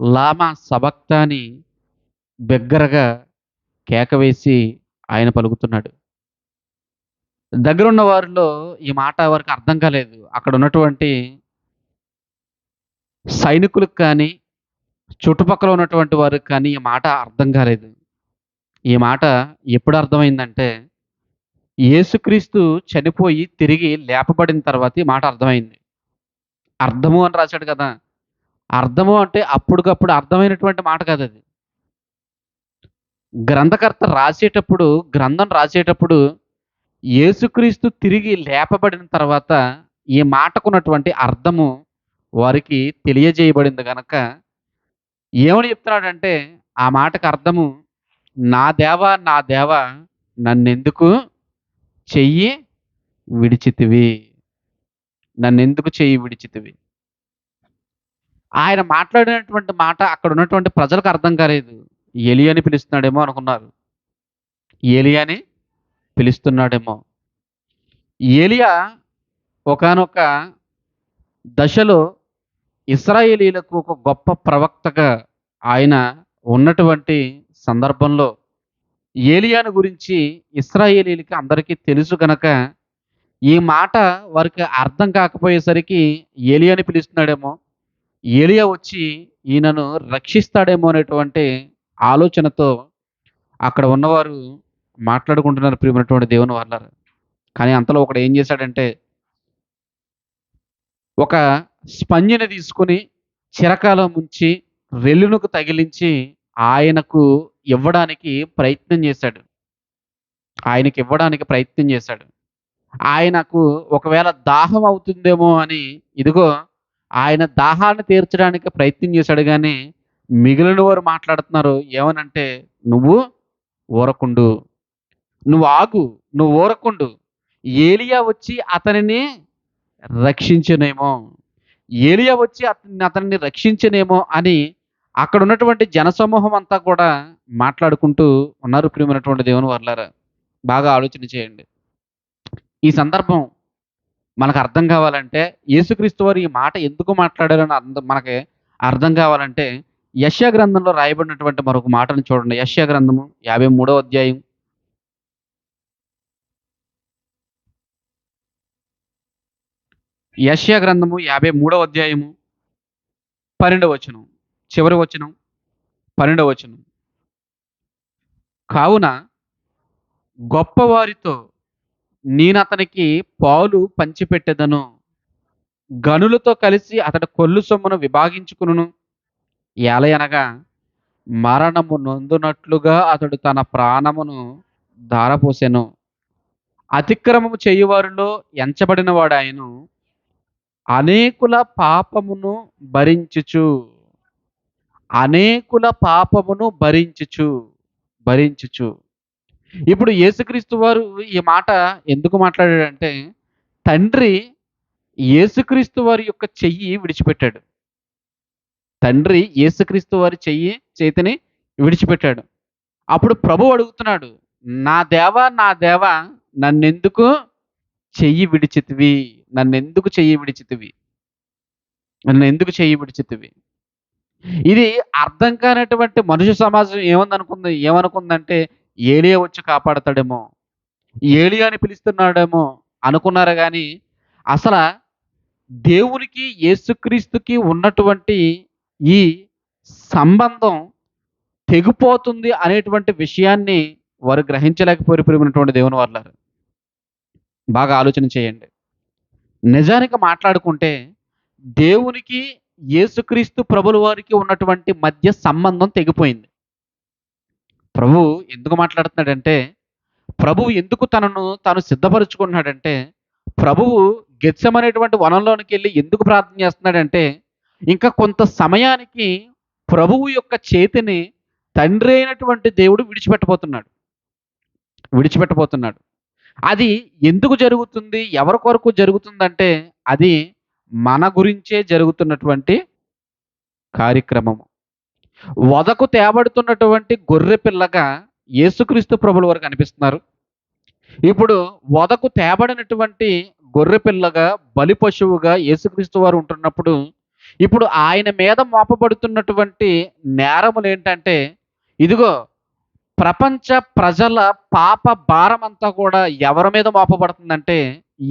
లామా సబక్తాని బిగ్గరగా కేక వేసి ఆయన పలుకుతున్నాడు. దగ్గరున్న వారిలో ఈ మాట వారికి అర్థం కాలేదు. అక్కడ ఉన్నటువంటి సైనికులకు కానీ చుట్టుపక్కల ఉన్నటువంటి వారికి కానీ ఈ మాట అర్థం కాలేదు. ఈ మాట ఎప్పుడు అర్థమైందంటే యేసుక్రీస్తు చనిపోయి తిరిగి లేపబడిన తర్వాత ఈ మాట అర్థమైంది. అర్థము అని రాశాడు కదా. అర్థము అంటే అప్పటికప్పుడు అర్థమైనటువంటి మాట కాదు అది. గ్రంథకర్త రాసేటప్పుడు గ్రంథం రాసేటప్పుడు యేసుక్రీస్తు తిరిగి లేపబడిన తర్వాత ఈ మాటకున్నటువంటి అర్థము వారికి తెలియజేయబడింది కనుక ఏమని చెప్తున్నాడంటే ఆ మాటకు అర్థము నా దేవా నా దేవా నన్నెందుకు చెయ్యి విడిచితివి? నన్నెందుకు చెయ్యి విడిచితివి? ఆయన మాట్లాడినటువంటి మాట అక్కడ ఉన్నటువంటి ప్రజలకు అర్థం కాలేదు. ఎలి అని పిలుస్తున్నాడేమో అనుకున్నారు. ఏలియాని పిలుస్తున్నాడేమో. ఏలియా ఒకానొక దశలో ఇస్రాయేలీలకు ఒక గొప్ప ప్రవక్తగా ఆయన ఉన్నటువంటి సందర్భంలో ఏలియాను గురించి ఇస్రాయేలీలకి అందరికీ తెలుసు కనుక ఈ మాట వారికి అర్థం కాకపోయేసరికి ఏలియాని పిలుస్తున్నాడేమో. ఏలియా వచ్చి ఈయనను రక్షిస్తాడేమో అనేటువంటి ఆలోచనతో అక్కడ ఉన్నవారు మాట్లాడుకుంటున్నారు ప్రియమైనటువంటి దేవుని వాళ్ళారు కానీ అంతలో ఒకడు ఏం చేశాడంటే ఒక స్పంజిని తీసుకుని చిరకాలం ముంచి రెల్లునకు తగిలించి ఆయనకు ఇవ్వడానికి ప్రయత్నం చేశాడు. ఆయనకి ఇవ్వడానికి ప్రయత్నం చేశాడు. ఆయనకు ఒకవేళ దాహం అవుతుందేమో అని ఇదిగో ఆయన దాహాన్ని తీర్చడానికి ప్రయత్నం చేశాడు కానీ మిగిలిన వారు మాట్లాడుతున్నారు ఏమనంటే నువ్వు ఊరకుండు నువ్వు ఆగు నువ్వు ఊరకుండు. ఏలియా వచ్చి అతనిని రక్షించనేమో ఏలియా వచ్చి అతన్ని అతన్ని రక్షించనేమో అని అక్కడ ఉన్నటువంటి జనసమూహం అంతా కూడా మాట్లాడుకుంటూ ఉన్నారు ప్రియమైనటువంటి దేవుని వర్లారా. బాగా ఆలోచన చేయండి. ఈ సందర్భం మనకు అర్థం కావాలంటే యేసుక్రీస్తు వారు ఈ మాట ఎందుకు మాట్లాడారని అర్థం మనకి అర్థం కావాలంటే యశ్యా గ్రంథంలో రాయబడినటువంటి మరొక మాటను చూడండి. యశ్యా గ్రంథము యాభై మూడో అధ్యాయం. యశ్యా గ్రంథము యాభై మూడవ అధ్యాయము పన్నెండవ వచనం. చివరి వచనం పన్నెండవ వచనం. కావున గొప్పవారితో నేను అతనికి పాలు పంచిపెట్టెదను. గనులతో కలిసి అతడి కొల్లు సొమ్మును విభాగించుకును ఏలయనగా మరణము నొందునట్లుగా అతడు తన ప్రాణమును ధారపోసెను. అతిక్రమము చేయువారిలో ఎంచబడిన ఆయన అనేకుల పాపమును భరించుచు. అనేకుల పాపమును భరించుచు. భరించుచు. ఇప్పుడు యేసుక్రీస్తు వారు ఈ మాట ఎందుకు మాట్లాడాడంటే తండ్రి యేసుక్రీస్తు వారి యొక్క చెయ్యి విడిచిపెట్టాడు. తండ్రి యేసుక్రీస్తు వారి చెయ్యి చేతిని విడిచిపెట్టాడు. అప్పుడు ప్రభు అడుగుతున్నాడు నా దేవా నా దేవా నన్నెందుకు చెయ్యి విడిచితివి? నన్నెందుకు చెయ్యి విడిచితివి? నన్ను ఎందుకు చెయ్యి విడిచితివి? ఇది అర్థం కానటువంటి మనుష్య సమాజం ఏమందనుకుంది? ఏమనుకుందంటే ఏలియా వచ్చి కాపాడతాడేమో ఏలియా అని పిలుస్తున్నాడేమో అనుకున్నారు కానీ అసలు దేవునికి యేసుక్రీస్తుకి ఉన్నటువంటి ఈ సంబంధం తెగిపోతుంది అనేటువంటి విషయాన్ని వారు గ్రహించలేకపోయి ప్రియమైనటువంటి దేవుని వాళ్ళారు బాగా ఆలోచన చేయండి. నిజానికి మాట్లాడుకుంటే దేవునికి యేసుక్రీస్తు ప్రభుల వారికి ఉన్నటువంటి మధ్య సంబంధం తెగిపోయింది. ప్రభు ఎందుకు మాట్లాడుతున్నాడంటే ప్రభువు ఎందుకు తనను తాను సిద్ధపరుచుకుంటున్నాడంటే ప్రభువు గెచ్చమనేటువంటి వనంలోనికి వెళ్ళి ఎందుకు ప్రార్థన చేస్తున్నాడంటే ఇంకా కొంత సమయానికి ప్రభువు యొక్క చేతిని తండ్రి అయినటువంటి దేవుడు విడిచిపెట్టబోతున్నాడు. విడిచిపెట్టబోతున్నాడు. అది ఎందుకు జరుగుతుంది ఎవరి కొరకు జరుగుతుందంటే అది మన గురించే జరుగుతున్నటువంటి కార్యక్రమము. వదకు తేబడుతున్నటువంటి గొర్రె పిల్లగా యేసుక్రీస్తు ప్రభుల వారు కనిపిస్తున్నారు. ఇప్పుడు వదకు తేబడినటువంటి గొర్రె పిల్లగా బలి పశువుగా యేసుక్రీస్తు వారు ఉంటున్నప్పుడు ఇప్పుడు ఆయన మీద మోపబడుతున్నటువంటి నేరములు ఏంటంటే ఇదిగో ప్రపంచ ప్రజల పాప భారం అంతా కూడా ఎవరి మీద మోపబడుతుందంటే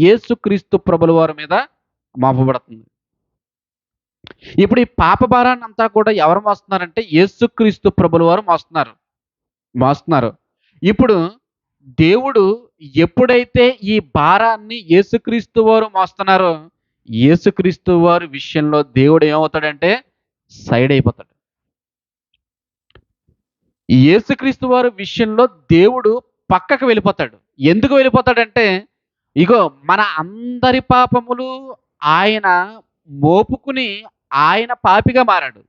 యేసుక్రీస్తు ప్రభుల వారి మీద మోపబడుతుంది. ఇప్పుడు ఈ పాప భారాన్ని అంతా కూడా ఎవరు మోస్తున్నారంటే యేసుక్రీస్తు ప్రభుల వారు మోస్తున్నారు. మోస్తున్నారు. ఇప్పుడు దేవుడు ఎప్పుడైతే ఈ భారాన్ని యేసుక్రీస్తు వారు మోస్తున్నారో యేసుక్రీస్తు వారి విషయంలో దేవుడు ఏమవుతాడంటే సైడ్ అయిపోతాడు. యేసుక్రీస్తు వారి విషయంలో దేవుడు పక్కకు వెళ్ళిపోతాడు. ఎందుకు వెళ్ళిపోతాడంటే ఇగో మన అందరి పాపములు ఆయన మోపుకుని ఆయన పాపిగా మారాడు.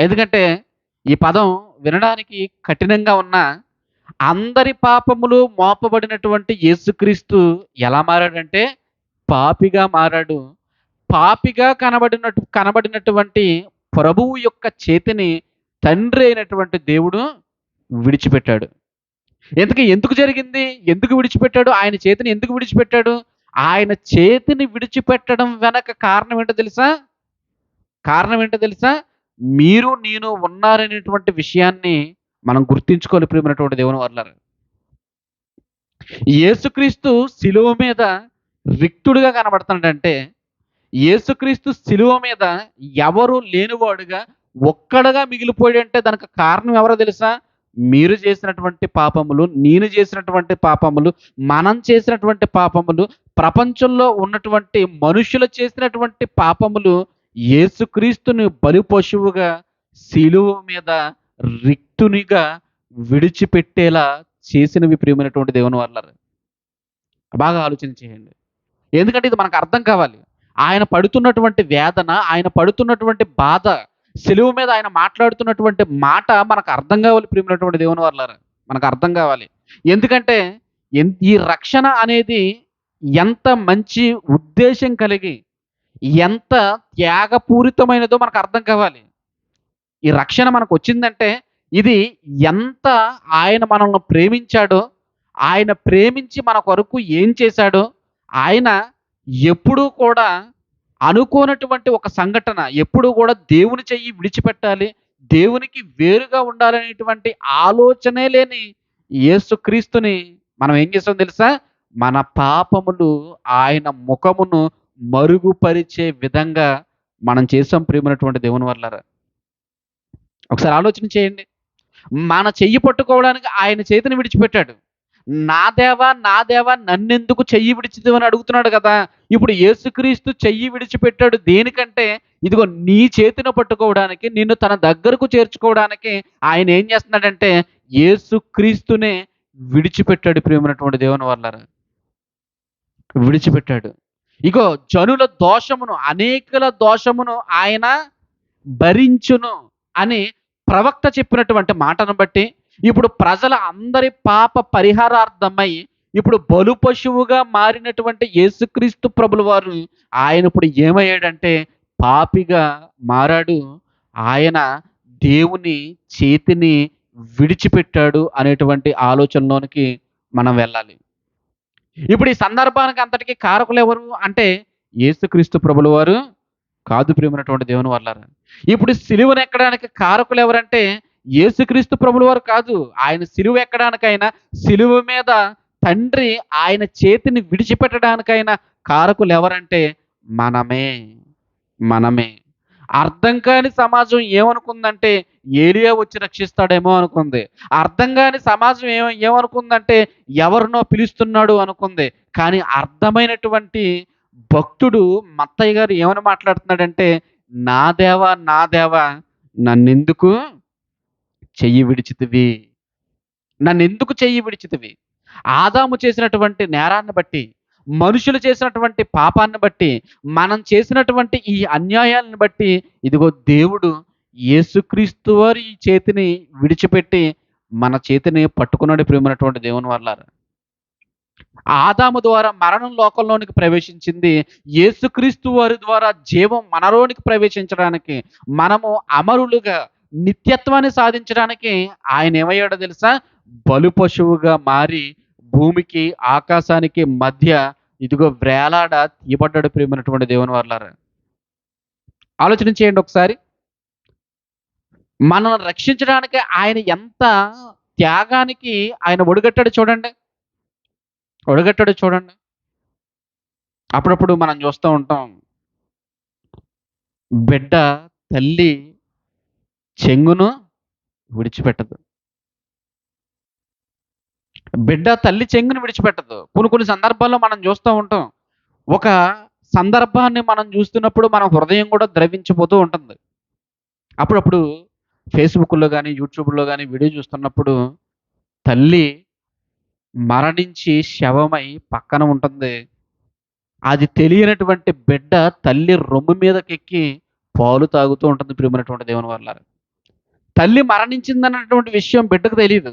ఎందుకంటే ఈ పదం వినడానికి కఠినంగా ఉన్న అందరి పాపములు మోపబడినటువంటి యేసుక్రీస్తు ఎలా మారాడంటే పాపిగా మారాడు. పాపిగా కనబడినట్టు కనబడినటువంటి ప్రభువు యొక్క చేతిని తండ్రి అయినటువంటి దేవుడు విడిచిపెట్టాడు. ఎందుకు? ఎందుకు జరిగింది? ఎందుకు విడిచిపెట్టాడు? ఆయన చేతిని ఎందుకు విడిచిపెట్టాడు? ఆయన చేతిని విడిచిపెట్టడం వెనక కారణం ఏంటో తెలుసా? కారణం ఏంటో తెలుసా? మీరు నేను ఉన్నారనేటువంటి విషయాన్ని మనం గుర్తించుకోవాలి ప్రియమైనటువంటి దేవుని వర్లారు. యేసుక్రీస్తు శిలువ మీద రిక్తుడుగా కనబడుతున్నాడంటే యేసుక్రీస్తు శిలువ మీద ఎవరు లేనివాడుగా ఒక్కడగా మిగిలిపోయాడంటే దానికి కారణం ఎవరో తెలుసా? మీరు చేసినటువంటి పాపములు నేను చేసినటువంటి పాపములు మనం చేసినటువంటి పాపములు ప్రపంచంలో ఉన్నటువంటి మనుషులు చేసినటువంటి పాపములు యేసుక్రీస్తుని బలి పశువుగా శిలువ మీద రిక్తునిగా విడిచిపెట్టేలా చేసినవి ప్రియమైనటువంటి దేవుని వల్ల బాగా ఆలోచన చేయండి. ఎందుకంటే ఇది మనకు అర్థం కావాలి. ఆయన పడుతున్నటువంటి వేదన ఆయన పడుతున్నటువంటి బాధ సెలువు మీద ఆయన మాట్లాడుతున్నటువంటి మాట మనకు అర్థం కావాలి ప్రియమైనటువంటి దేవుని వర్లారా. మనకు అర్థం కావాలి. ఎందుకంటే ఈ రక్షణ అనేది ఎంత మంచి ఉద్దేశం కలిగి ఎంత త్యాగపూరితమైనదో మనకు అర్థం కావాలి. ఈ రక్షణ మనకు వచ్చిందంటే ఇది ఎంత ఆయన మనల్ని ప్రేమించాడో ఆయన ప్రేమించి మన కొరకు ఏం చేశాడో ఆయన ఎప్పుడూ కూడా అనుకోనటువంటి ఒక సంఘటన ఎప్పుడూ కూడా దేవుని చెయ్యి విడిచిపెట్టాలి. దేవునికి వేరుగా ఉండాలనేటువంటి ఆలోచనే లేని యేసుక్రీస్తుని మనం ఏం చేస్తాం తెలుసా? మన పాపములు ఆయన ముఖమును మరుగుపరిచే విధంగా మనం చేసాం ప్రేమైనటువంటి దేవుని వల్ల ఒకసారి ఆలోచన చేయండి. మన చెయ్యి పట్టుకోవడానికి ఆయన చేతిని విడిచిపెట్టాడు. నా దేవా నా దేవా నన్నెందుకు చెయ్యి విడిచిదేవని అడుగుతున్నాడు కదా. ఇప్పుడు యేసుక్రీస్తు చెయ్యి విడిచిపెట్టాడు దేనికంటే ఇదిగో నీ చేతిని పట్టుకోవడానికి నిన్ను తన దగ్గరకు చేర్చుకోవడానికి ఆయన ఏం చేస్తున్నాడంటే యేసుక్రీస్తునే విడిచిపెట్టాడు ప్రియమైనటువంటి దేవుని వల్ల విడిచిపెట్టాడు. ఇగో జనుల దోషమును అనేకుల దోషమును ఆయన భరించును అని ప్రవక్త చెప్పినటువంటి మాటను బట్టి ఇప్పుడు ప్రజల అందరి పాప పరిహారార్థమై ఇప్పుడు బలు పశువుగా మారినటువంటి యేసుక్రీస్తు ప్రభుల వారు ఆయన ఇప్పుడు ఏమయ్యాడంటే పాపిగా మారాడు. ఆయన దేవుని చేతిని విడిచిపెట్టాడు అనేటువంటి ఆలోచనలోనికి మనం వెళ్ళాలి. ఇప్పుడు ఈ సందర్భానికి అంతటికి కారకులు ఎవరు అంటే యేసుక్రీస్తు ప్రభుల వారు కాదు ప్రేమైనటువంటి దేవుని వల్లారా ఇప్పుడు సిలువను ఎక్కడానికి కారకులు ఎవరంటే యేసుక్రీస్తు ప్రభుల వారు కాదు. ఆయన సిలువ ఎక్కడానికైనా సిలువ మీద తండ్రి ఆయన చేతిని విడిచిపెట్టడానికైనా కారకులు ఎవరంటే మనమే మనమే. అర్థం కాని సమాజం ఏమనుకుందంటే ఏలియా వచ్చి రక్షిస్తాడేమో అనుకుంది. అర్థం కాని సమాజం ఏమ ఏమనుకుందంటే ఎవరినో పిలుస్తున్నాడు అనుకుంది. కానీ అర్థమైనటువంటి భక్తుడు మత్తయ్య గారు ఏమని మాట్లాడుతున్నాడంటే నా దేవా నా దేవా నన్నెందుకు చెయ్యి విడిచితివి. నన్నెందుకు చెయ్యి విడిచితివి? ఆదాము చేసినటువంటి నేరాన్ని బట్టి మనుషులు చేసినటువంటి పాపాన్ని బట్టి మనం చేసినటువంటి ఈ అన్యాయాలను బట్టి ఇదిగో దేవుడు యేసుక్రీస్తు వారి ఈ చేతిని విడిచిపెట్టి మన చేతిని పట్టుకున్నాడు ప్రేమైనటువంటి దేవుని వల్ల ఆదాము ద్వారా మరణం లోకంలోనికి ప్రవేశించింది యేసుక్రీస్తు వారి ద్వారా జీవం మనలోనికి ప్రవేశించడానికి మనము అమరులుగా నిత్యత్వాన్ని సాధించడానికి ఆయన ఏమయ్యాడో తెలుసా? బలు పశువుగా మారి భూమికి ఆకాశానికి మధ్య ఇదిగో వేలాడ తీయబడ్డాడు ప్రియమైనటువంటి దేవుని వర్లారా. ఆలోచన చేయండి ఒకసారి. మనల్ని రక్షించడానికి ఆయన ఎంత త్యాగానికి ఆయన ఒడిగట్టాడు చూడండి. ఒడిగట్టాడు చూడండి. అప్పుడప్పుడు మనం చూస్తూ ఉంటాం. బిడ్డ తల్లి చెంగును విడిచిపెట్టదు. బిడ్డ తల్లి చెంగును విడిచిపెట్టదు. కొన్ని కొన్ని సందర్భాల్లో మనం చూస్తూ ఉంటాం. ఒక సందర్భాన్ని మనం చూస్తున్నప్పుడు మన హృదయం కూడా ద్రవించిపోతూ ఉంటుంది. అప్పుడప్పుడు ఫేస్బుక్లో కానీ యూట్యూబ్లో కానీ వీడియో చూస్తున్నప్పుడు తల్లి మరణించి శవమై పక్కన ఉంటుంది. అది తెలియనటువంటి బిడ్డ తల్లి రొమ్ము మీదకెక్కి పాలు తాగుతూ ఉంటుంది ప్రియమైనటువంటి దేవుని వల్ల తల్లి మరణించిందన్నటువంటి విషయం బిడ్డకు తెలియదు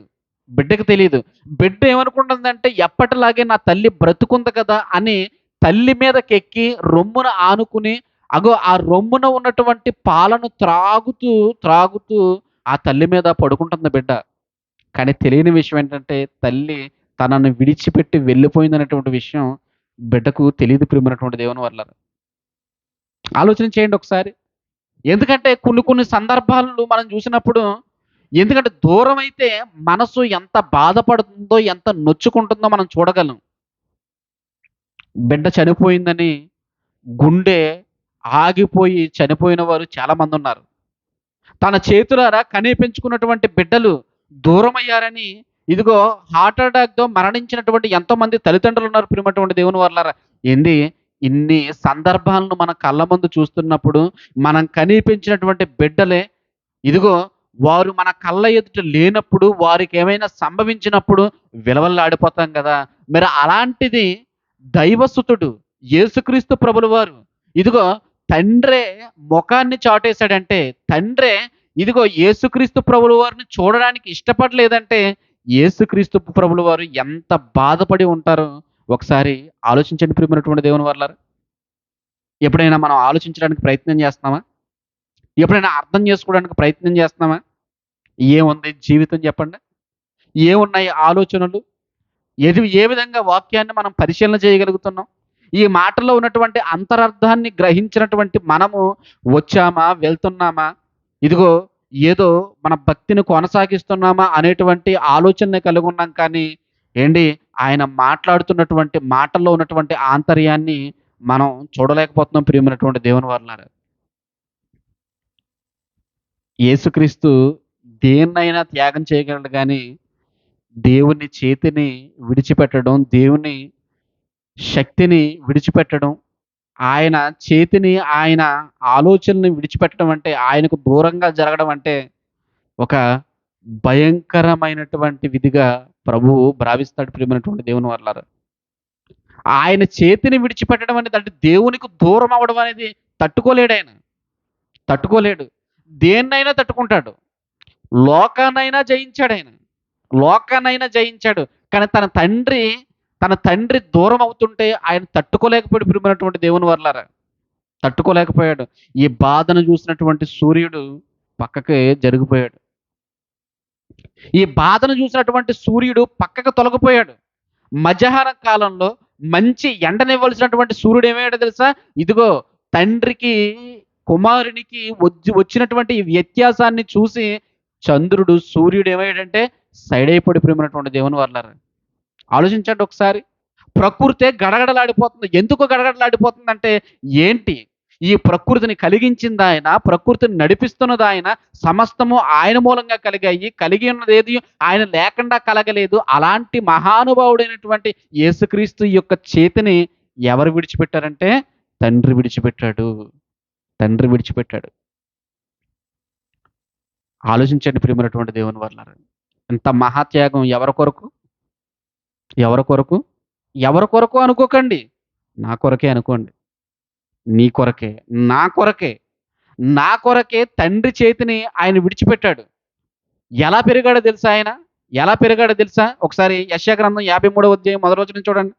బిడ్డకు తెలియదు బిడ్డ ఏమనుకుంటుందంటే ఎప్పటిలాగే నా తల్లి బ్రతుకుంది కదా అని తల్లి మీదకెక్కి రొమ్మున ఆనుకుని అగో ఆ రొమ్మున ఉన్నటువంటి పాలను త్రాగుతూ త్రాగుతూ ఆ తల్లి మీద పడుకుంటుంది బిడ్డ. కానీ తెలియని విషయం ఏంటంటే తల్లి తనను విడిచిపెట్టి వెళ్ళిపోయిందనేటువంటి విషయం బిడ్డకు తెలియదు ప్రియమైనటువంటి దేవుని వల్ల ఆలోచన చేయండి ఒకసారి. ఎందుకంటే కొన్ని కొన్ని సందర్భాలను మనం చూసినప్పుడు ఎందుకంటే దూరం అయితే మనసు ఎంత బాధపడుతుందో ఎంత నొచ్చుకుంటుందో మనం చూడగలం. బిడ్డ చనిపోయిందని గుండె ఆగిపోయి చనిపోయిన వారు చాలామంది ఉన్నారు. తన చేతులారా కనిపించుకున్నటువంటి బిడ్డలు దూరం అయ్యారని ఇదిగో హార్ట్ అటాక్తో మరణించినటువంటి ఎంతోమంది తల్లిదండ్రులు ఉన్నారు. ప్రియమైనటువంటి దేవుని వర్లారా ఏంది? ఇన్ని సందర్భాలను మన కళ్ళ ముందు చూస్తున్నప్పుడు మనం కనిపించినటువంటి బిడ్డలే ఇదిగో వారు మన కళ్ళ ఎదుట లేనప్పుడు వారికి ఏమైనా సంభవించినప్పుడు విలవల్లాడిపోతాం కదా. మరి అలాంటిది దైవసుతుడు యేసుక్రీస్తు ప్రభుల వారు ఇదిగో తండ్రే ముఖాన్ని చాటేశాడంటే తండ్రే ఇదిగో యేసుక్రీస్తు ప్రభుల వారిని చూడడానికి ఇష్టపడలేదంటే యేసుక్రీస్తు ప్రభుల వారు ఎంత బాధపడి ఉంటారో. ఒకసారి ఆలోచించండి ప్రియమైనటువంటి దేవుని వల్ల ఎప్పుడైనా మనం ఆలోచించడానికి ప్రయత్నం చేస్తున్నామా ఎప్పుడైనా అర్థం చేసుకోవడానికి ప్రయత్నం చేస్తున్నామా ఏముంది జీవితం చెప్పండి. ఏమున్నాయి ఆలోచనలు? ఏది ఏ విధంగా వాక్యాన్ని మనం పరిశీలన చేయగలుగుతున్నాం? ఈ మాటల్లో ఉన్నటువంటి అంతరార్థాన్ని గ్రహించినటువంటి మనము వచ్చామా? వెళ్తున్నామా? ఇదిగో ఏదో మన భక్తిని కొనసాగిస్తున్నామా? అనేటువంటి ఆలోచన కలిగి ఉన్నాం కానీ ఏంటి? ఆయన మాట్లాడుతున్నటువంటి మాటల్లో ఉన్నటువంటి ఆంతర్యాన్ని మనం చూడలేకపోతున్నాం ప్రియమైనటువంటి దేవుని వారులారా. యేసుక్రీస్తు దేన్నైనా త్యాగం చేయగలడు కానీ దేవుని చేతిని విడిచిపెట్టడం దేవుని శక్తిని విడిచిపెట్టడం ఆయన చేతిని ఆయన ఆలోచనని విడిచిపెట్టడం అంటే ఆయనకు దూరంగా జరగడం అంటే ఒక భయంకరమైనటువంటి విధిగా ప్రభువు భావిస్తాడు ప్రియమైనటువంటి దేవుని వల్ల ఆయన చేతిని విడిచిపెట్టడం అనేది అంటే దేవునికి దూరం అవడం అనేది తట్టుకోలేడు ఆయన. తట్టుకోలేడు. దేన్నైనా తట్టుకుంటాడు. లోకానైనా జయించాడు ఆయన. లోకానైనా జయించాడు. కానీ తన తండ్రి తన తండ్రి దూరం అవుతుంటే ఆయన తట్టుకోలేకపోయాడు ప్రియమైనటువంటి దేవుని వర్లారా. తట్టుకోలేకపోయాడు. ఈ బాధను చూసినటువంటి సూర్యుడు పక్కకి జరిగిపోయాడు. ఈ బాధను చూసినటువంటి సూర్యుడు పక్కకు తొలగిపోయాడు. మధ్యాహ్నం కాలంలో మంచి ఎండనివ్వలసినటువంటి సూర్యుడు ఏమయ్యాడో తెలుసా? ఇదిగో తండ్రికి కుమారునికి వచ్చి వచ్చినటువంటి వ్యత్యాసాన్ని చూసి చంద్రుడు సూర్యుడు ఏమయ్యాడంటే సైడ్ అయిపోయి ప్రేమైనటువంటి దేవుని వర్లారా ఆలోచించండి ఒకసారి. ప్రకృతే గడగడలాడిపోతుంది. ఎందుకు గడగడలాడిపోతుందంటే ఏంటి? ఈ ప్రకృతిని కలిగించింది ఆయన ప్రకృతిని నడిపిస్తున్నది ఆయన సమస్తము ఆయన మూలంగా కలిగాయి. కలిగి ఉన్నది ఏది? ఆయన లేకుండా కలగలేదు. అలాంటి మహానుభావుడైనటువంటి యేసుక్రీస్తు యొక్క చేతిని ఎవరు విడిచిపెట్టారంటే తండ్రి విడిచిపెట్టాడు. తండ్రి విడిచిపెట్టాడు. ఆలోచించండి ప్రియమైనటువంటి దేవుని వల్ల ఇంత మహాత్యాగం. ఎవరి కొరకు? ఎవరి కొరకు? ఎవరి కొరకు? అనుకోకండి. నా కొరకే అనుకోండి. నీ కొరకే నా కొరకే నా కొరకే తండ్రి చేతిని ఆయన విడిచిపెట్టాడు. ఎలా పెరిగాడో తెలుసా ఆయన? ఎలా పెరిగాడో తెలుసా? ఒకసారి యశ్యా యాభై మూడవ అధ్యాయం మొదటి రోజు నుంచి చూడండి.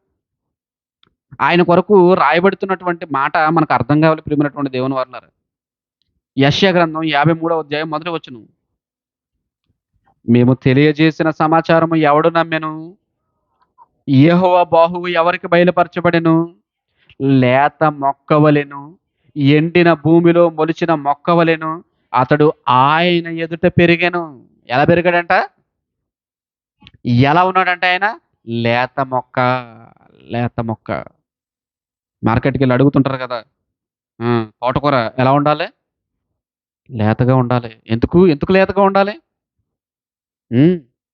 ఆయన కొరకు రాయబడుతున్నటువంటి మాట మనకు అర్థం కావాలి ప్రియమైనటువంటి దేవుని వర్లారు. యశ్యా గ్రంథం యాభై మూడవ అధ్యాయం మొదటి వచ్చును మేము తెలియజేసిన సమాచారము ఎవడు నమ్మెను? యెహోవా బాహువు ఎవరికి బయలుపరచబడెను? లేత మొక్కవలెను ఎండిన భూమిలో మొలిచిన మొక్కవలెను అతడు ఆయన ఎదుట పెరిగాను. ఎలా పెరిగాడంట? ఎలా ఉన్నాడంట ఆయన? లేత మొక్క లేత మొక్క. మార్కెట్కి వెళ్ళి అడుగుతుంటారు కదా. తోటకూర ఎలా ఉండాలి? లేతగా ఉండాలి. ఎందుకు? ఎందుకు లేతగా ఉండాలి?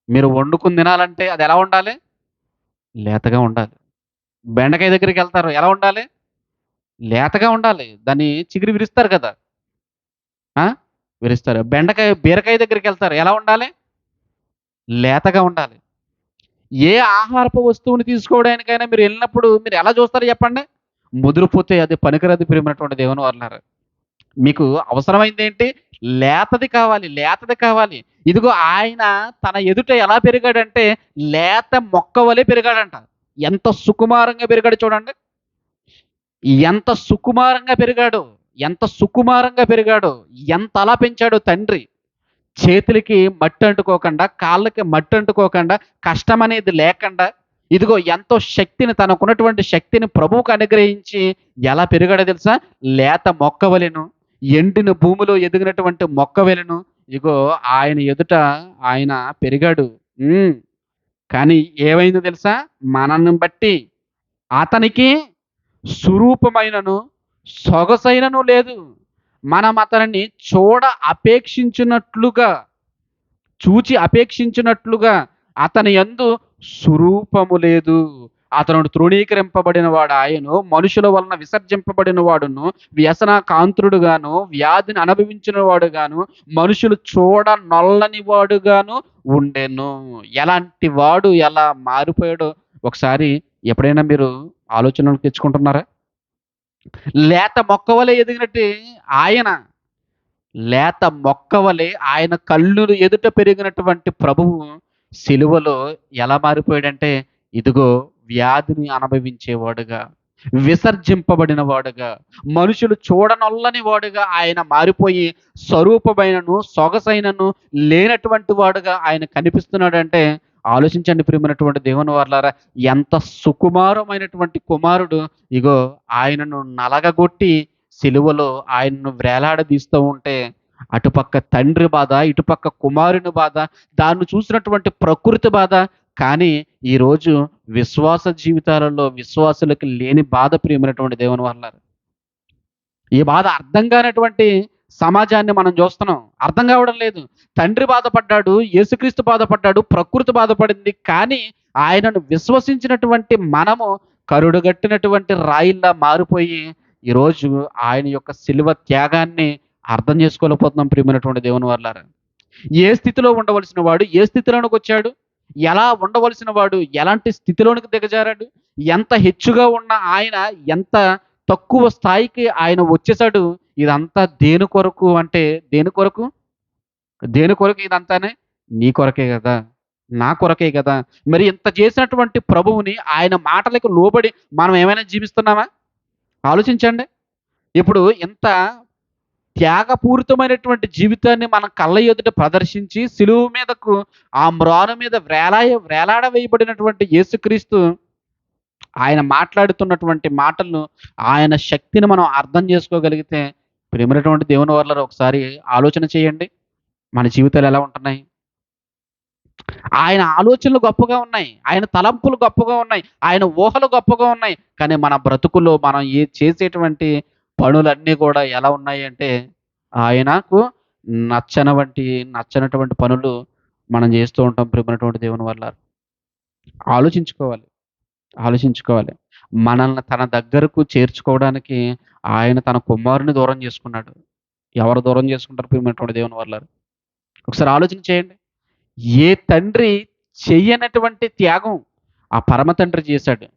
మీరు వండుకుని తినాలంటే అది ఎలా ఉండాలి? లేతగా ఉండాలి. బెండకాయ దగ్గరికి వెళ్తారు. ఎలా ఉండాలి? లేతగా ఉండాలి. దాన్ని చిగురు విరుస్తారు కదా. విరుస్తారు. బెండకాయ బీరకాయ దగ్గరికి వెళ్తారు. ఎలా ఉండాలి? లేతగా ఉండాలి. ఏ ఆహారపు వస్తువుని తీసుకోవడానికైనా మీరు వెళ్ళినప్పుడు మీరు ఎలా చూస్తారు చెప్పండి? ముదిరిపోతే అది పనికిరది ప్రియమైనటువంటి దేవుని వాళ్ళారు మీకు అవసరమైంది ఏంటి? లేతది కావాలి లేతది కావాలి. ఇదిగో ఆయన తన ఎదుట ఎలా పెరిగాడంటే లేత మొక్క వలె పెరిగాడంట. ఎంత సుకుమారంగా పెరిగాడు చూడండి. ఎంత సుకుమారంగా పెరిగాడు ఎంత సుకుమారంగా పెరిగాడు ఎంత అలా పెంచాడు తండ్రి. చేతులకి మట్టి అంటుకోకుండా కాళ్ళకి మట్టి అంటుకోకుండా కష్టం అనేది లేకుండా ఇదిగో ఎంతో శక్తిని తనకున్నటువంటి శక్తిని ప్రభువుకు అనుగ్రహించి ఎలా పెరిగాడో తెలుసా? లేత మొక్క వలెను ఎండిన భూమిలో ఎదిగినటువంటి మొక్క ఇగో ఇదిగో ఆయన ఎదుట ఆయన పెరిగాడు. కానీ ఏమైందో తెలుసా? మనల్ని బట్టి అతనికి స్వరూపమైనను సొగసైనను లేదు. మనం అతనిని చూడ అపేక్షించినట్లుగా చూచి అపేక్షించినట్లుగా అతని ఎందు స్వరూపము లేదు. అతను తృణీకరింపబడిన వాడు ఆయను మనుషుల వలన విసర్జింపబడిన వాడును వ్యసన కాంతుడుగాను వ్యాధిని అనుభవించిన వాడుగాను మనుషులు చూడ నొల్లని వాడుగాను ఉండెను. ఎలాంటి వాడు ఎలా మారిపోయాడో ఒకసారి ఎప్పుడైనా మీరు ఆలోచనలు తెచ్చుకుంటున్నారా? లేత మొక్క వలె ఎదిగినట్టు ఆయన లేత మొక్క వలె ఆయన కళ్ళు ఎదుట పెరిగినటువంటి ప్రభువు సిలువలో ఎలా మారిపోయాడంటే ఇదిగో వ్యాధిని అనుభవించేవాడుగా విసర్జింపబడిన వాడుగా మనుషులు చూడనొల్లని వాడుగా ఆయన మారిపోయి స్వరూపమైనను సొగసైనను లేనటువంటి వాడుగా ఆయన కనిపిస్తున్నాడంటే ఆలోచించండి ప్రియమైనటువంటి దేవుని వార్లారా ఎంత సుకుమారమైనటువంటి కుమారుడు. ఇగో ఆయనను నలగగొట్టి సిలువలో ఆయనను వేలాడదీస్తూ ఉంటే అటుపక్క తండ్రి బాధ ఇటుపక్క కుమారుని బాధ దాన్ని చూసినటువంటి ప్రకృతి బాధ కానీ ఈరోజు విశ్వాస జీవితాలలో విశ్వాసులకు లేని బాధ ప్రియమైనటువంటి దేవుని వల్ల ఈ బాధ అర్థం కానటువంటి సమాజాన్ని మనం చూస్తున్నాం. అర్థం కావడం లేదు. తండ్రి బాధపడ్డాడు యేసుక్రీస్తు బాధపడ్డాడు ప్రకృతి బాధపడింది కానీ ఆయనను విశ్వసించినటువంటి మనము కరుడుగట్టినటువంటి రాయిల్లా మారిపోయి ఈరోజు ఆయన యొక్క శిలువ త్యాగాన్ని అర్థం చేసుకోలేకపోతున్నాం ప్రియమైనటువంటి దేవుని వల్ల ఏ స్థితిలో ఉండవలసిన వాడు ఏ స్థితిలోనికి వచ్చాడు? ఎలా ఉండవలసిన వాడు ఎలాంటి స్థితిలోనికి దిగజారాడు? ఎంత హెచ్చుగా ఉన్న ఆయన ఎంత తక్కువ స్థాయికి ఆయన వచ్చేసాడు ఇదంతా దేని కొరకు అంటే దేని కొరకు? దేని కొరకు ఇదంతానే? నీ కొరకే కదా. నా కొరకే కదా. మరి ఇంత చేసినటువంటి ప్రభువుని ఆయన మాటలకు లోబడి మనం ఏమైనా జీవిస్తున్నామా? ఆలోచించండి. ఇప్పుడు ఇంత త్యాగపూరితమైనటువంటి జీవితాన్ని మన కళ్ళ ఎదుట ప్రదర్శించి సిలువు మీదకు ఆ మ్రాను మీద వేలాయ వేలాడ వేయబడినటువంటి యేసుక్రీస్తు ఆయన మాట్లాడుతున్నటువంటి మాటలను ఆయన శక్తిని మనం అర్థం చేసుకోగలిగితే ప్రేమైనటువంటి దేవుని వల్ల ఒకసారి ఆలోచన చేయండి. మన జీవితాలు ఎలా ఉంటున్నాయి? ఆయన ఆలోచనలు గొప్పగా ఉన్నాయి. ఆయన తలంపులు గొప్పగా ఉన్నాయి. ఆయన ఊహలు గొప్పగా ఉన్నాయి. కానీ మన బ్రతుకుల్లో మనం ఏ చేసేటువంటి పనులన్నీ కూడా ఎలా ఉన్నాయి అంటే ఆయనకు నచ్చనవంటి నచ్చనటువంటి పనులు మనం చేస్తూ ఉంటాం ప్రేమైనటువంటి దేవుని వల్ల. ఆలోచించుకోవాలి. ఆలోచించుకోవాలి. మనల్ని తన దగ్గరకు చేర్చుకోవడానికి ఆయన తన కుమారుని దూరం చేసుకున్నాడు. ఎవరు దూరం చేసుకుంటారు ప్రియమైనటువంటి దేవుని వల్ల? ఒకసారి ఆలోచన చేయండి. ఏ తండ్రి చెయ్యనటువంటి త్యాగం ఆ పరమ తండ్రి చేశాడు?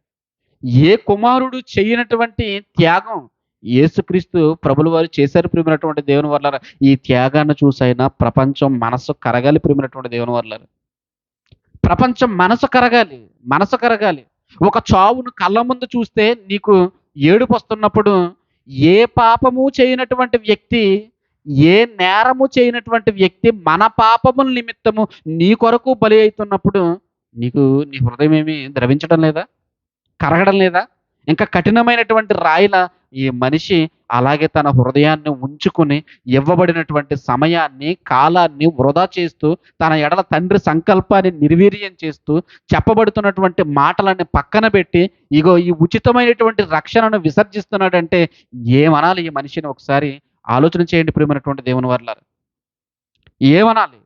ఏ కుమారుడు చెయ్యనటువంటి త్యాగం యేసుక్రీస్తు ప్రభుల వారు చేశారు ప్రియమైనటువంటి దేవుని వల్ల ఈ త్యాగాన్ని చూసైనా ప్రపంచం మనసు కరగాలి ప్రియమైనటువంటి దేవుని వల్ల ప్రపంచం మనసు కరగాలి మనసు కరగాలి. ఒక చావును కళ్ళ ముందు చూస్తే నీకు ఏడుపు వస్తున్నప్పుడు ఏ పాపము చేయనటువంటి వ్యక్తి ఏ నేరము చేయనటువంటి వ్యక్తి మన పాపముల నిమిత్తము నీ కొరకు బలి అవుతున్నప్పుడు నీకు నీ హృదయం ఏమి ద్రవించడం లేదా? కరగడం లేదా? ఇంకా కఠినమైనటువంటి రాయిల ఈ మనిషి అలాగే తన హృదయాన్ని ఉంచుకుని ఇవ్వబడినటువంటి సమయాన్ని కాలాన్ని వృధా చేస్తూ తన ఎడల తండ్రి సంకల్పాన్ని నిర్వీర్యం చేస్తూ చెప్పబడుతున్నటువంటి మాటలని పక్కన పెట్టి ఇగో ఈ ఉచితమైనటువంటి రక్షణను విసర్జిస్తున్నాడంటే ఏమనాలి ఈ మనిషిని ఒకసారి ఆలోచన చేయండి ప్రియమైనటువంటి దేవుని వర్లారు. ఏమనాలి?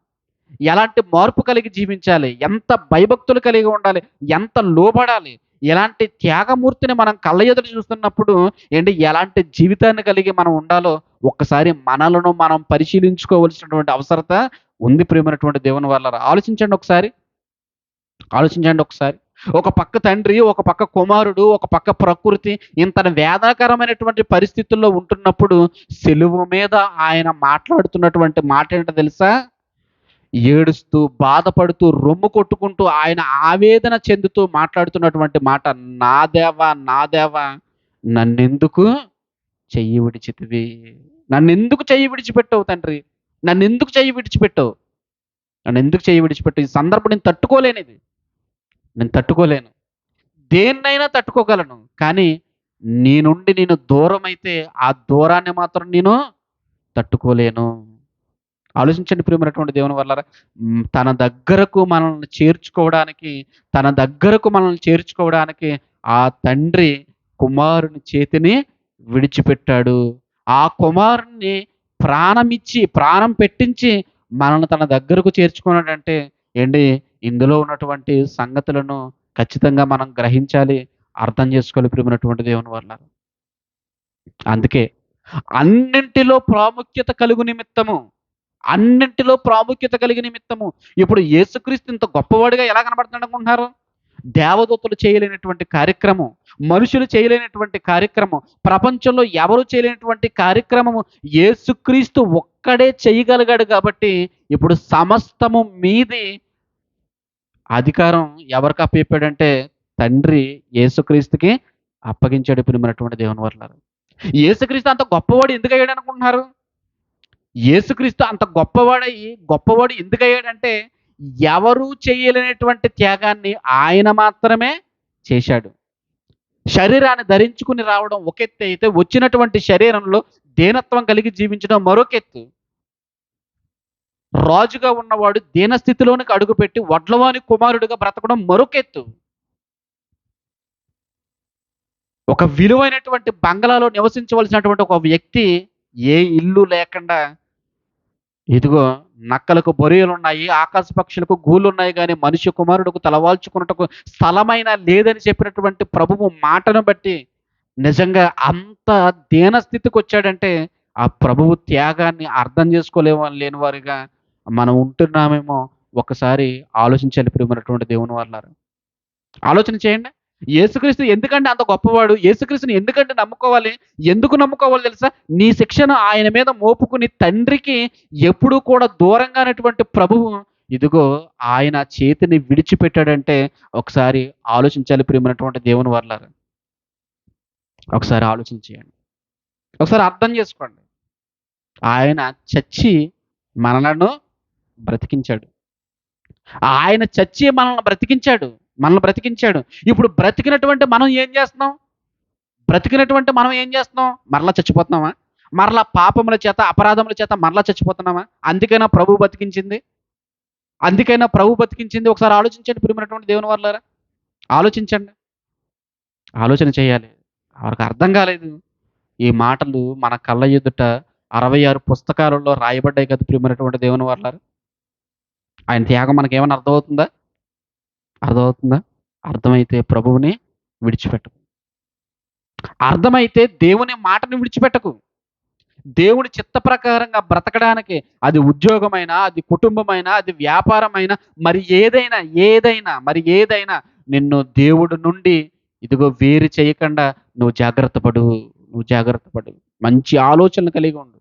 ఎలాంటి మార్పు కలిగి జీవించాలి? ఎంత భయభక్తులు కలిగి ఉండాలి? ఎంత లోబడాలి? ఎలాంటి త్యాగమూర్తిని మనం కళ్ళ ఎదుట చూస్తున్నప్పుడు ఏంటి ఎలాంటి జీవితాన్ని కలిగి మనం ఉండాలో ఒక్కసారి మనలను మనం పరిశీలించుకోవలసినటువంటి అవసరత ఉంది ప్రేమైనటువంటి దేవుని వల్ల ఆలోచించండి ఒకసారి. ఆలోచించండి ఒకసారి. ఒక పక్క తండ్రి ఒక పక్క కుమారుడు ఒక పక్క ప్రకృతి ఇంత వేదనకరమైనటువంటి పరిస్థితుల్లో ఉంటున్నప్పుడు సెలువు మీద ఆయన మాట్లాడుతున్నటువంటి మాట ఏంటో తెలుసా? ఏడుస్తూ బాధపడుతూ రొమ్ము కొట్టుకుంటూ ఆయన ఆవేదన చెందుతూ మాట్లాడుతున్నటువంటి మాట నా దేవా నా దేవా నన్నెందుకు చెయ్యి విడిచితివి? నన్నెందుకు చెయ్యి విడిచిపెట్టవు తండ్రి? నన్నెందుకు చెయ్యి విడిచిపెట్టవు? నన్ను ఎందుకు చెయ్యి విడిచిపెట్టు ఈ సందర్భం నేను తట్టుకోలేనిది నేను తట్టుకోలేను. దేన్నైనా తట్టుకోగలను కానీ నీ నుండి నేను దూరం అయితే ఆ దూరాన్ని మాత్రం నేను తట్టుకోలేను. ఆలోచించండి ప్రియమైనటువంటి దేవుని వల్ల తన దగ్గరకు మనల్ని చేర్చుకోవడానికి తన దగ్గరకు మనల్ని చేర్చుకోవడానికి ఆ తండ్రి కుమారుని చేతిని విడిచిపెట్టాడు. ఆ కుమారుణ్ణి ప్రాణమిచ్చి ప్రాణం పెట్టించి మనల్ని తన దగ్గరకు చేర్చుకున్నాడంటే ఏంటి? ఇందులో ఉన్నటువంటి సంగతులను ఖచ్చితంగా మనం గ్రహించాలి అర్థం చేసుకోవాలి ప్రియమైనటువంటి దేవుని వల్ల అందుకే అన్నింటిలో ప్రాముఖ్యత కలుగు నిమిత్తము అన్నింటిలో ప్రాముఖ్యత కలిగిన నిమిత్తము. ఇప్పుడు యేసుక్రీస్తు ఇంత గొప్పవాడిగా ఎలా కనబడుతున్నాడు అనుకుంటున్నారు? దేవదూతలు చేయలేనటువంటి కార్యక్రమం మనుషులు చేయలేనటువంటి కార్యక్రమం ప్రపంచంలో ఎవరు చేయలేనటువంటి కార్యక్రమము యేసుక్రీస్తు ఒక్కడే చేయగలిగాడు కాబట్టి ఇప్పుడు సమస్తము మీది అధికారం ఎవరికి అప్పచెప్పాడంటే తండ్రి యేసుక్రీస్తుకి అప్పగించాడు పిలుమనటువంటి దేవుని వర్లారు. యేసుక్రీస్తు అంత గొప్పవాడు ఎందుకు అయ్యాడు అనుకుంటున్నారు? యేసుక్రీస్తు అంత గొప్పవాడై గొప్పవాడు ఎందుకయ్యాడంటే ఎవరు చేయలేనటువంటి త్యాగాన్ని ఆయన మాత్రమే చేశాడు. శరీరాన్ని ధరించుకుని రావడం ఒక ఎత్తు అయితే వచ్చినటువంటి శరీరంలో దీనత్వం కలిగి జీవించడం మరొక ఎత్తు. రాజుగా ఉన్నవాడు దీనస్థితిలోనికి అడుగుపెట్టి వడ్లవాని కుమారుడిగా బ్రతకడం మరొక ఎత్తు. ఒక విలువైనటువంటి బంగ్లాలో నివసించవలసినటువంటి ఒక వ్యక్తి ఏ ఇల్లు లేకుండా ఇదిగో నక్కలకు బొరియలున్నాయి ఆకాశ పక్షులకు గూళ్ళు ఉన్నాయి కానీ మనిషి కుమారుడుకు తలవాల్చుకున్నటకు స్థలమైనా లేదని చెప్పినటువంటి ప్రభువు మాటను బట్టి నిజంగా అంత దీనస్థితికి వచ్చాడంటే ఆ ప్రభువు త్యాగాన్ని అర్థం చేసుకోలేము లేని వారిగా మనం ఉంటున్నామేమో. ఒకసారి ఆలోచించాలి ప్రియమైనటువంటి దేవుని వాళ్ళారు ఆలోచన చేయండి. యేసుక్రీస్తు ఎందుకంటే అంత గొప్పవాడు? యేసుక్రీస్తుని ఎందుకంటే నమ్ముకోవాలి? ఎందుకు నమ్ముకోవాలి తెలుసా? నీ శిక్షను ఆయన మీద మోపుకుని తండ్రికి ఎప్పుడూ కూడా దూరంగానటువంటి ప్రభువు ఇదిగో ఆయన చేతిని విడిచిపెట్టాడంటే ఒకసారి ఆలోచించాలి ప్రియమైనటువంటి దేవుని వర్లారు. ఒకసారి ఆలోచించేయండి ఒకసారి అర్థం చేసుకోండి. ఆయన చచ్చి మనలను బ్రతికించాడు. ఆయన చచ్చి మనల్ని బ్రతికించాడు. మనల్ని బ్రతికించాడు. ఇప్పుడు బ్రతికినటువంటి మనం ఏం చేస్తున్నాం? బ్రతికినటువంటి మనం ఏం చేస్తున్నాం? మరలా చచ్చిపోతున్నామా? మరలా పాపముల చేత అపరాధముల చేత మరలా చచ్చిపోతున్నామా? అందుకైనా ప్రభు బతికించింది? అందుకైనా ప్రభు బతికించింది? ఒకసారి ఆలోచించండి ప్రిమినటువంటి దేవుని వాళ్ళారా ఆలోచించండి. ఆలోచన చేయాలి. వారికి అర్థం కాలేదు. ఈ మాటలు మన కళ్ళ ఎదుట అరవై ఆరు పుస్తకాలలో రాయబడ్డాయి కదా ప్రియమైనటువంటి దేవుని వాళ్ళారు ఆయన త్యాగం మనకేమైనా అర్థమవుతుందా? అర్థమవుతుందా? అర్థమైతే ప్రభువుని విడిచిపెట్టకు. అర్థమైతే దేవుని మాటని విడిచిపెట్టకు. దేవుని చిత్త ప్రకారంగా బ్రతకడానికి అది ఉద్యోగమైనా అది కుటుంబమైనా అది వ్యాపారమైనా మరి ఏదైనా ఏదైనా మరి ఏదైనా నిన్ను దేవుడు నుండి ఇదిగో వేరు చేయకుండా నువ్వు జాగ్రత్త పడు నువ్వు జాగ్రత్త పడు. మంచి ఆలోచన కలిగి ఉండు.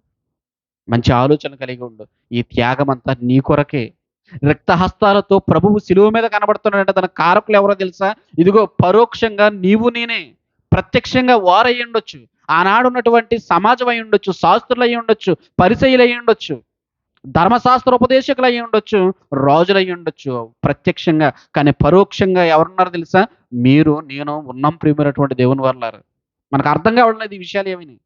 మంచి ఆలోచన కలిగి ఉండు. ఈ త్యాగం అంతా నీ కొరకే. రక్తహస్తాలతో ప్రభువు శిలువ మీద కనబడుతున్నాడంటే. తన కారకులు ఎవరో తెలుసా? ఇదిగో పరోక్షంగా నీవు నేనే. ప్రత్యక్షంగా వారయ్యి ఉండొచ్చు ఆనాడు ఉన్నటువంటి సమాజం అయి ఉండొచ్చు శాస్త్రులు అయి ఉండొచ్చు పరిచయులు అయి ఉండొచ్చు ధర్మశాస్త్ర ఉపదేశకులు అయి ఉండొచ్చు రాజులు అయి ఉండొచ్చు ప్రత్యక్షంగా కానీ పరోక్షంగా ఎవరున్నారు తెలుసా? మీరు నేను ఉన్నాం ప్రియమైనటువంటి దేవుని వర్లారు. మనకు అర్థం కావడం లేదు ఈ విషయాలు ఏమీ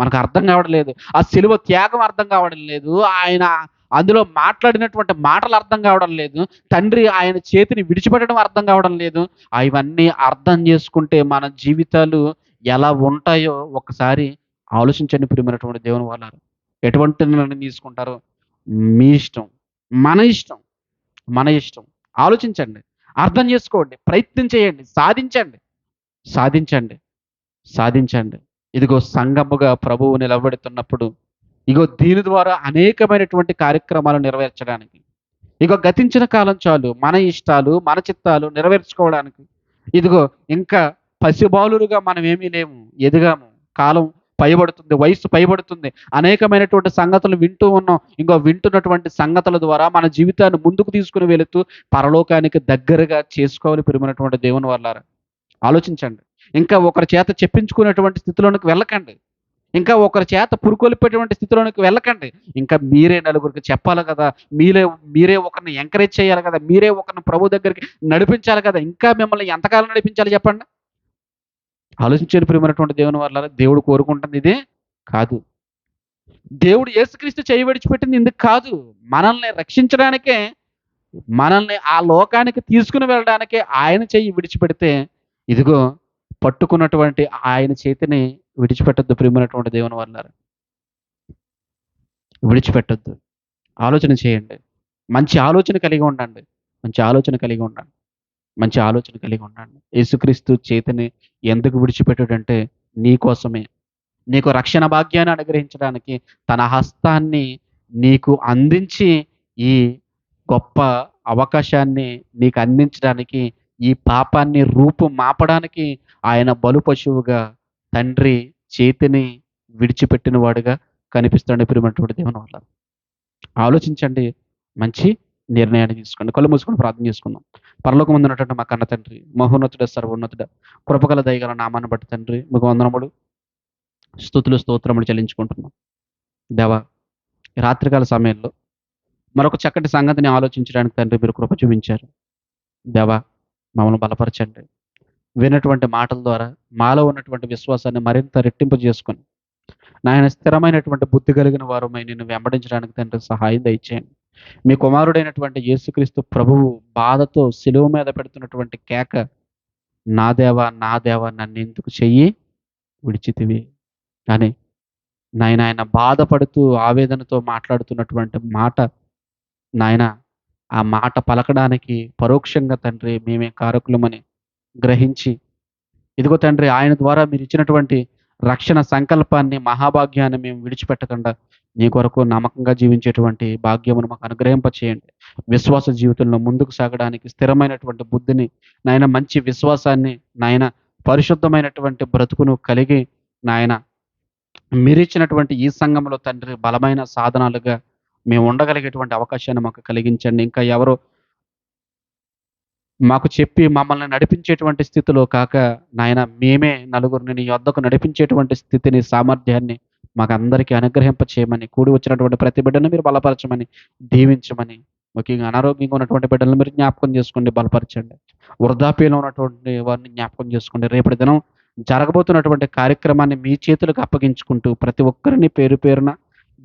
మనకు అర్థం కావడం లేదు. ఆ సిలువ త్యాగం అర్థం కావడం లేదు. ఆయన అందులో మాట్లాడినటువంటి మాటలు అర్థం కావడం లేదు. తండ్రి ఆయన చేతిని విడిచిపెట్టడం అర్థం కావడం లేదు. ఇవన్నీ అర్థం చేసుకుంటే మన జీవితాలు ఎలా ఉంటాయో ఒకసారి ఆలోచించండి ప్రియమైనటువంటి దేవుని వాళ్ళారు ఎటువంటి నిర్ణయం తీసుకుంటారు? మీ ఇష్టం మన ఇష్టం మన ఇష్టం. ఆలోచించండి అర్థం చేసుకోండి ప్రయత్నం చేయండి సాధించండి. సాధించండి సాధించండి. ఇదిగో సంగముగా ప్రభువు నిలబడుతున్నప్పుడు ఇగో దీని ద్వారా అనేకమైనటువంటి కార్యక్రమాలు నెరవేర్చడానికి ఇగో గతించిన కాలం చాలు మన ఇష్టాలు మన చిత్తాలు నెరవేర్చుకోవడానికి. ఇదిగో ఇంకా పసిబాలురుగా మనం ఏమీ లేము ఎదిగాము. కాలం పైబడుతుంది వయసు పైబడుతుంది. అనేకమైనటువంటి సంగతులు వింటూ ఉన్నాం. ఇంకో వింటున్నటువంటి సంగతుల ద్వారా మన జీవితాన్ని ముందుకు తీసుకుని వెళుతూ పరలోకానికి దగ్గరగా చేసుకోవాలి పెరిగినటువంటి దేవుని వల్లారా ఆలోచించండి. ఇంకా ఒకరి చేత చెప్పించుకునేటువంటి స్థితిలోనికి వెళ్ళకండి. ఇంకా ఒకరి చేత పురుకొలిపేటువంటి స్థితిలోనికి వెళ్ళకండి. ఇంకా మీరే నలుగురికి చెప్పాలి కదా. మీరే మీరే ఒకరిని ఎంకరేజ్ చేయాలి కదా. మీరే ఒకరిని ప్రభు దగ్గరికి నడిపించాలి కదా. ఇంకా మిమ్మల్ని ఎంతకాలం నడిపించాలి చెప్పండి? ఆలోచించని ప్రియమైనటువంటి దేవుని వల్ల దేవుడు కోరుకుంటుంది ఇదే కాదు. దేవుడు యేసుక్రీస్తు చేయి విడిచిపెట్టింది ఇందుకు కాదు. మనల్ని రక్షించడానికే మనల్ని ఆ లోకానికి తీసుకుని వెళ్ళడానికే ఆయన చెయ్యి విడిచిపెడితే ఇదిగో పట్టుకున్నటువంటి ఆయన చేతిని విడిచిపెట్టద్దు ప్రియమైనటువంటి దేవుని వల్ల విడిచిపెట్టద్దు. ఆలోచన చేయండి. మంచి ఆలోచన కలిగి ఉండండి. మంచి ఆలోచన కలిగి ఉండండి. మంచి ఆలోచన కలిగి ఉండండి. యేసుక్రీస్తు చేతిని ఎందుకు విడిచిపెట్టాడంటే నీ కోసమే. నీకు రక్షణ భాగ్యాన్ని అనుగ్రహించడానికి తన హస్తాన్ని నీకు అందించి ఈ గొప్ప అవకాశాన్ని నీకు అందించడానికి ఈ పాపాన్ని రూపు మాపడానికి ఆయన బలు పశువుగా తండ్రి చేతిని విడిచిపెట్టిన వాడుగా కనిపిస్తాడు ప్రియమైనటువంటి దేవుని వల్ల ఆలోచించండి మంచి నిర్ణయాన్ని తీసుకోండి. కళ్ళు మూసుకొని ప్రార్థన చేసుకుందాం. పరలోకం ఉన్నటువంటి మా కన్న తండ్రి మహోన్నతుడ సర్వోన్నతుడ కృపగల దయగల నామాన్ని బట్టి తండ్రి మీకు వందనములు. స్థుతులు స్తోత్రములు చెల్లించుకుంటున్నాం. దేవా రాత్రికాల సమయంలో మరొక చక్కటి సంగతిని ఆలోచించడానికి తండ్రి మీరు కృప చూపించారు. దేవా మమ్మల్ని బలపరచండి. వినటువంటి మాటల ద్వారా మాలో ఉన్నటువంటి విశ్వాసాన్ని మరింత రెట్టింపు చేసుకుని నాయన స్థిరమైనటువంటి బుద్ధి కలిగిన వారమై నిన్ను వెంబడించడానికి తండ్రి సహాయం దయచేయండి. మీ కుమారుడైనటువంటి యేసుక్రీస్తు ప్రభువు బాధతో సిలువ మీద పెడుతున్నటువంటి కేక నా దేవా నా దేవా నన్ను ఎందుకు చెయ్యి? విడిచితివి. అని నాయన ఆయన బాధపడుతూ ఆవేదనతో మాట్లాడుతున్నటువంటి మాట నాయన ఆ మాట పలకడానికి పరోక్షంగా తండ్రి మేమే కారకులమని గ్రహించి ఇదిగో తండ్రి ఆయన ద్వారా మీరు ఇచ్చినటువంటి రక్షణ సంకల్పాన్ని మహాభాగ్యాన్ని మేము విడిచిపెట్టకుండా నీ కొరకు నమ్మకంగా జీవించేటువంటి భాగ్యమును మాకు అనుగ్రహింపచేయండి. విశ్వాస జీవితంలో ముందుకు సాగడానికి స్థిరమైనటువంటి బుద్ధిని నాయన మంచి విశ్వాసాన్ని నాయన పరిశుద్ధమైనటువంటి బ్రతుకును కలిగి నాయన మీరిచ్చినటువంటి ఈ సంఘంలో తండ్రి బలమైన సాధనాలుగా మేము ఉండగలిగేటువంటి అవకాశాన్ని మాకు కలిగించండి. ఇంకా ఎవరు మాకు చెప్పి మమ్మల్ని నడిపించేటువంటి స్థితిలో కాక నాయన మేమే నలుగురిని నీ యొద్దకు నడిపించేటువంటి స్థితిని సామర్థ్యాన్ని మాకు అందరికీ అనుగ్రహింప చేయమని కూడి వచ్చినటువంటి ప్రతి బిడ్డను మీరు బలపరచమని దీవించమని ముఖ్యంగా అనారోగ్యంగా ఉన్నటువంటి బిడ్డలను మీరు జ్ఞాపకం చేసుకోండి బలపరచండి. వృద్ధాప్యంలో ఉన్నటువంటి వారిని జ్ఞాపకం చేసుకోండి. రేపటి దినం జరగబోతున్నటువంటి కార్యక్రమాన్ని మీ చేతులకు అప్పగించుకుంటూ ప్రతి ఒక్కరిని పేరు పేరున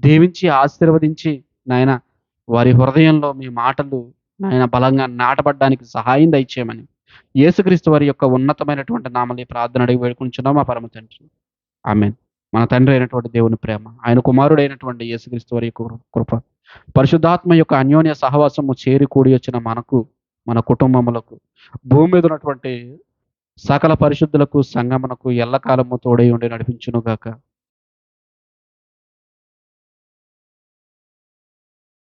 దీవించి ఆశీర్వదించి నాయన వారి హృదయంలో మీ మాటలు నాయన బలంగా నాటబడ్డానికి సహాయం దయచేయమని యేసుక్రీస్తు వారి యొక్క ఉన్నతమైనటువంటి నామని ప్రార్థన అడిగి వేడుకుంటున్నాం మా పరమ తండ్రి. ఆమె మన తండ్రి అయినటువంటి దేవుని ప్రేమ ఆయన కుమారుడైనటువంటి యేసుక్రీస్తు వారి యొక్క కృప పరిశుద్ధాత్మ యొక్క అన్యోన్య సహవాసము చేరి కూడి వచ్చిన మనకు మన కుటుంబములకు భూమి మీద ఉన్నటువంటి సకల పరిశుద్ధులకు సంగమనకు ఎల్లకాలము తోడై ఉండి నడిపించును గాక